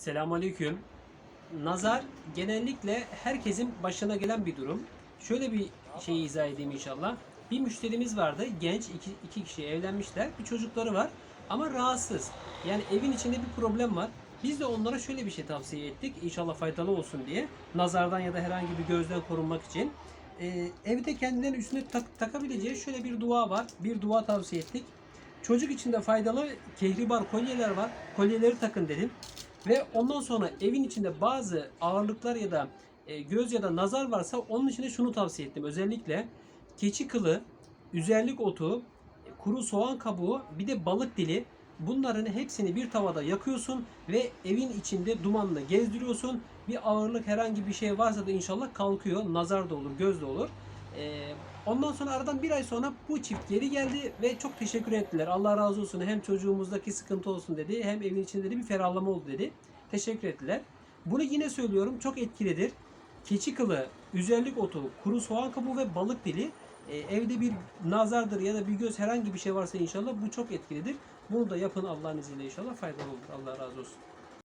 Selamünaleyküm. Nazar genellikle herkesin başına gelen bir durum. Şöyle bir şey izah edeyim inşallah. Bir müşterimiz vardı. Genç iki, iki kişi evlenmişler. Bir çocukları var ama rahatsız. Yani evin içinde bir problem var. Biz de onlara şöyle bir şey tavsiye ettik. İnşallah faydalı olsun diye. Nazardan ya da herhangi bir gözden korunmak için. Ee, evde kendilerinin üstüne tak- takabileceği şöyle bir dua var. Bir dua tavsiye ettik. Çocuk için de faydalı kehribar kolyeler var. Kolyeleri takın dedim. Ve ondan sonra evin içinde bazı ağırlıklar ya da e, göz ya da nazar varsa onun için de şunu tavsiye ettim. Özellikle keçi kılı, üzerlik otu, kuru soğan kabuğu, bir de balık dili. Bunların hepsini bir tavada yakıyorsun ve evin içinde dumanla gezdiriyorsun. Bir ağırlık herhangi bir şey varsa da inşallah kalkıyor. Nazar da olur, göz de olur. Ee, ondan sonra aradan bir ay sonra bu çift geri geldi ve çok teşekkür ettiler. Allah razı olsun hem çocuğumuzdaki sıkıntı olsun dedi hem evin içinde de bir ferahlama oldu dedi. Teşekkür ettiler. Bunu yine söylüyorum çok etkilidir. Keçi kılı, üzerlik otu, kuru soğan kabuğu ve balık dili e, evde bir nazardır ya da bir göz herhangi bir şey varsa inşallah bu çok etkilidir. Bunu da yapın Allah'ın izniyle inşallah faydalı olur. Allah razı olsun.